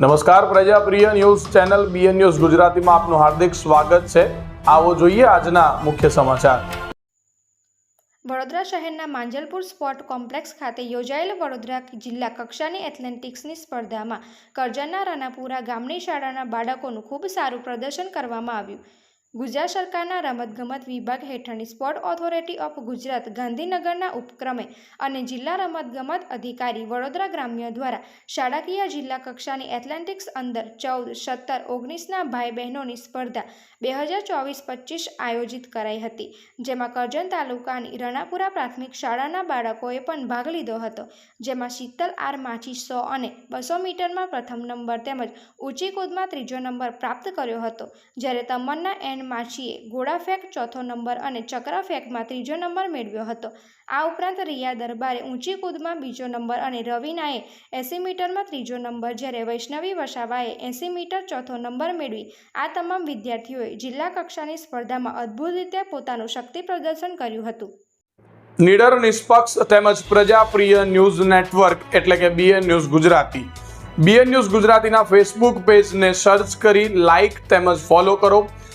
નમસ્કાર પ્રજાપ્રિય news channel BN news ગુજરાતીમાં આપનું હાર્દિક સ્વાગત છે. આવો જોઈએ આજના મુખ્ય સમાચાર. વડોદરા શહેરના માંજલપુર સ્પોર્ટ કોમ્પ્લેક્સ ખાતે યોજાયેલ વડોદરા જિલ્લા કક્ષાની એથ્લેટિક્સની સ્પર્ધામાં કરજણના રાનાપુરા ગામની શાળાના બાળકોનું ખૂબ સારું પ્રદર્શન કરવામાં આવ્યું. ગુજરાત સરકારના રમતગમત વિભાગ હેઠળની સ્પોર્ટ ઓથોરિટી ઓફ ગુજરાત ગાંધીનગરના ઉપક્રમે અને જિલ્લા રમતગમત અધિકારી વડોદરા ગ્રામ્ય દ્વારા શાળાકીય જિલ્લા કક્ષાની એથ્લેટિક્સ અંદર ચૌદ, સત્તર, ઓગણીસના ભાઈ બહેનોની સ્પર્ધા બે હજાર ચોવીસ પચીસ આયોજિત કરાઈ હતી, જેમાં કરજણ તાલુકાની રણાપુરા પ્રાથમિક શાળાના બાળકોએ પણ ભાગ લીધો હતો, જેમાં શીતલ આર માછી સો અને બસો મીટરમાં પ્રથમ નંબર તેમજ ઊંચી કૂદમાં ત્રીજો નંબર પ્રાપ્ત કર્યો હતો, જ્યારે તમન્ના એન માછીએ ઘોડા ફેંક, ચોથો નંબર અને ચક્ર ફેંકમાં ત્રીજો નંબર મેળવ્યો હતો. આ ઉપરાંત રિયા દરબારે ઊંચી કૂદમાં બીજો નંબર અને રવિનાએ એંસી મીટરમાં ત્રીજો નંબર, જ્યારે વૈષ્ણવી વસાવાએ એંસી મીટર ચોથો નંબર મેળવી. આ તમામ વિદ્યાર્થીઓએ જિલ્લા કક્ષાની સ્પર્ધામાં અદ્ભુત રીતે પોતાનું શક્તિ પ્રદર્શન કર્યું હતું. નિડર, નિષ્પક્ષ તેમજ પ્રજાપ્રિય ન્યૂઝ નેટવર્ક એટલે કે BN news Gujarati. BN news ગુજરાતીના ફેસબુક પેજને સર્ચ કરી લાઇક તેમજ ફોલો કરો.